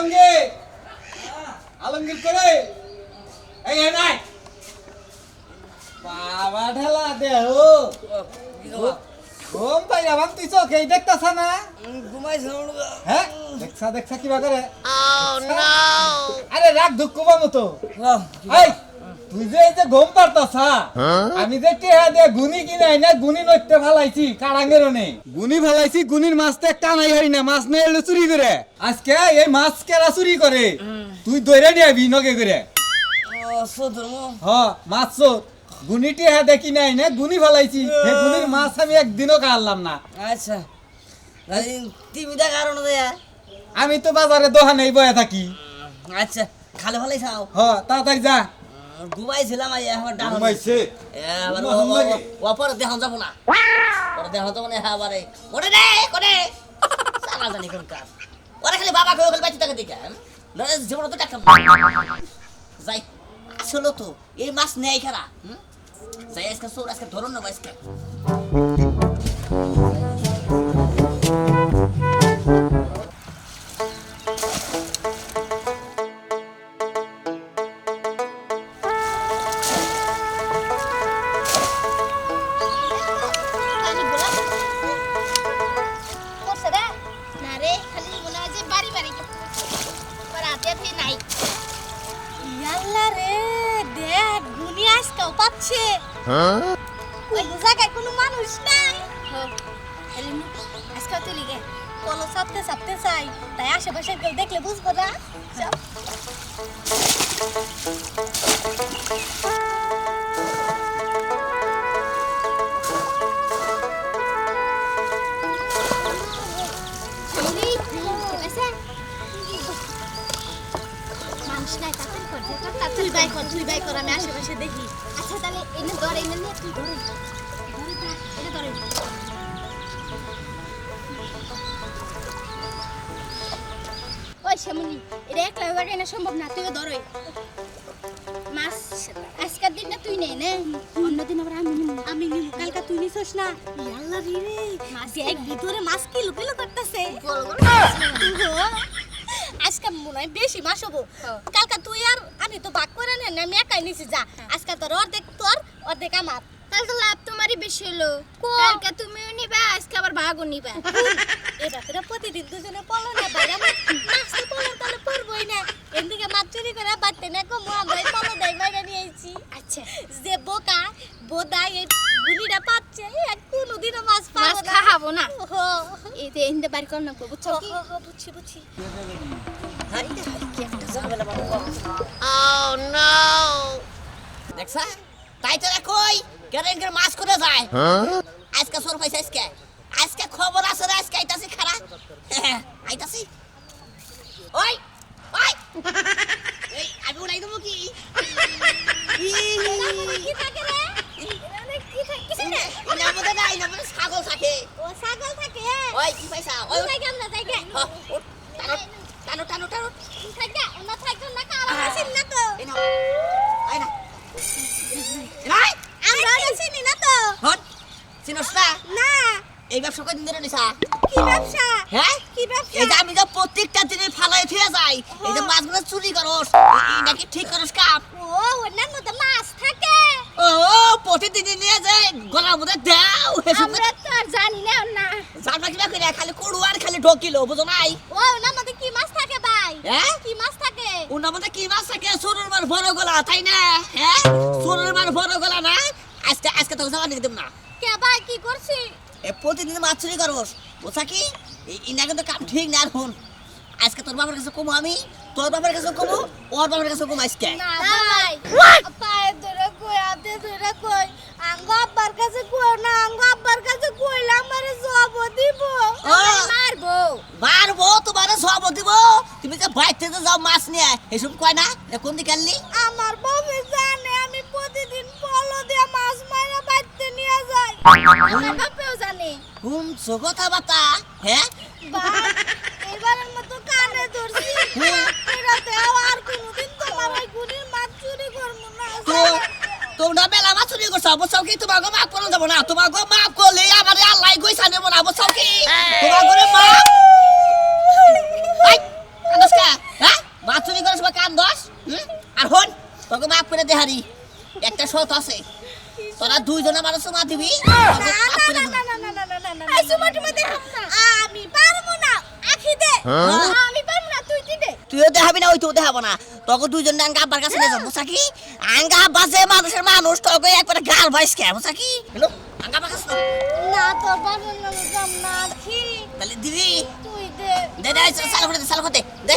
আলমগীর। আলমগীর করে। এই নাই। বাবা ঢেলা দেহ। ঘুম পাইরা ভাবতি চোখে দেখতাছ না? হ্যাঁ দেখছা দেখছা কিবা করে। আরে রাগ ধুক পাবো তো এই তুই যে এই যে ঘুম পারতাছ আমি যে টেহা দিয়ে গুনি কিনাই না গুনি নইতে ফালাইছি কারাঙ্গের নেই। গুনি ফালাইছি গুনির হারি না মাছ নিয়ে এলো চুরি করে। আজকে এই মাছ কেরা চুরি করে? তুই দৈরে নিয়ে আবি নগে করে। হ মাছ চোর। গুনি টেহা দেখি নাই না গুনি ফালাইছি। সেই গুনির মাছ আমি একদিনও না। আচ্ছা। কারণ আমি তো বাজারে দোকানেই বয়ে থাকি। আচ্ছা খালে ভালোই খাও হ তাড়াতাড়ি যা। ঘুমাইছিলাম আই এখন ডাউন ঘুমাইছে এবার ওপর দেখান যাব না। পরে দেখান যাব না এবারে ওরে রে করে সালা জানি কোন কাজ। ওরে খালি বাবা কই খালি বাচ্চা থাকে দেখে নরে জীবন তো টাকা যাই আসলে তো এই মাছ নেই খারা হুম? যাই আজকে সোর আজকে ধরুন না আজকে। পাচ্ছে ওই জায়গায় কোনো মানুষ নাই। আজকে তো গে কলো সাপতে সাপতে চাই, তাই আশেপাশে কেউ দেখলে বুঝব না। চল। নাই তাড়াতাড়ি কর যে বাই কর। তুই বাই কর আমি আশেপাশে দেখি। আচ্ছা তাহলে এনে ধর এনে নিয়ে তুই ধরে ধরে থাক, ধরে ওই শ্যামলি এটা একলা জায়গায় না সম্ভব না তুই ধরে মাছ আজকের দিনটা তুই নে নে। অন্যদিন আবার আমি আমি নিব কালকা তুই নিছস না। ইয়াল্লা রে রে। মাছ এক ভিতরে মাছ কিলো কিলো করতেছে হয় বেশি মাছ হব। কালকা তুই আর আমি তো ভাগ করে নেন আমি একাই নিছি যা। আজকে তোর অর্ধেক তোর অর্ধেক আমার। তাহলে তো লাভ তোমারই বেশি হলো। কালকে তুমিও নিবা আজকে আবার ভাগও নিবা। এটা তোরা প্রতিদিন দুজনে পলো না বাইরে আমার মাছ তো পলো তাহলে পড়বই না। এদিকে মাছ চুরি করে বাড়তে না কম আমরা পলো দেয় বাইরে নিয়ে আইছি। আচ্ছা। যে বোকা বোদা এই গুলিটা পাচ্ছে এক কোনোদিনও মাছ পাবো না খাব না এই যে এনতে বাড়ি কর না বুঝছ কি বুঝছি বুঝছি হাইতে হাইতে ঝামেলা বাবু দেখছা তাই তো কই কেরেঙ্গের মাছ করে যায় আজকে সর পাইছে আজকে আজকে খবর আছে রে আজকে আইতাছি খারা আইতাছি ওই ওই এই আমি উড়াই দেবো কি থাকে রে এখানে কি থাকে কিছু না ইনা মধ্যে না ইনা মধ্যে ছাগল থাকে ও ছাগল থাকে ওই কি পয়সা ওই ওই জায়গা আমরা জায়গা হ, উঠ, টানো টানো টানো টানো থাকে ওনা থাকে না কালা আছেন না তো এই নাও আই না এই আমরা আছেন না তো হট চিনস না না কি হ্যাঁ কি মাছ থাকে ও প্রতিদিন নিয়ে যে গলার মধ্যে দাও আমরা তো জানি না না জানবা কিবা করে খালি কুড়ু আর খালি ঢকিল বুঝো নাই ও ওনার মধ্যে কি মাছ থাকে ভাই। হ্যাঁ? কি মাছ থাকে? ওনার মধ্যে কি মাছ থাকে? সোরের মার বড় গলা তাই না? হ্যাঁ? সোরের মার বড় গলা না? আজকে আজকে তোকে জমা দিয়ে দেব না। কে ভাই কি করছি? এ প্রতিদিন মাছ চুরি করবস। বুঝা কি ইনা কিন্তু কাম ঠিক না আর হুন আজকে তোর বাবার কাছে কমু আমি তোর বাবার কাছে কমু ওর বাবার কাছে কমু আজকে। না ভাই। পায়ে ধরে কই হাতে ধরে কই। আঙ্গ আব্বার কাছে কই না আঙ্গ আব্বার কাছে কইলে আমারে জব দিব ও। মারবো মারবো তোমার সব দিব তুমি যে বাইতে যে যাও মাছ নিয়ে এসব কয় না? এ কোন দিকে আনলি? আমার বউকে জানে আমি প্রতিদিন পলো দিয়ে মাছ মারা বাইতে নিয়ে যাই। আমার বাপেও জানে। শুনছো কথা বাতা হ্যাঁ এবারের মতো কানে ধরছি। রাতে আর কোনোদিন তোমার ওই গুনির মাছ চুরি করব না। তোমরা বেলা মাছ চুরি করছ বুঝছ কি তোমাকে মাফ করা যাব না? তোমাকে মাফ করলে আমার আল্লাহ ব্রত আছে। তোরা দুইজন আমার সুমা দিবি। আমি পারব না। দে। আমি পারব না। তুই দে? তুইও দেখাবি না ওই তো দেখাবো না। তোকে দুইজন আঙ্গা আব্বার কাছে নিয়ে যাব বুঝাকি আঙ্গা আব্বা মানুষের মানুষ তোকে একবার গাল ভাইস খেয়ে বুঝাকি হ্যালো? আঙ্গা আব্বার না তোর বাবুর নাম জাম না আখি। তাহলে দিবি। তুই দে। দে দে সাল করে দে। দে।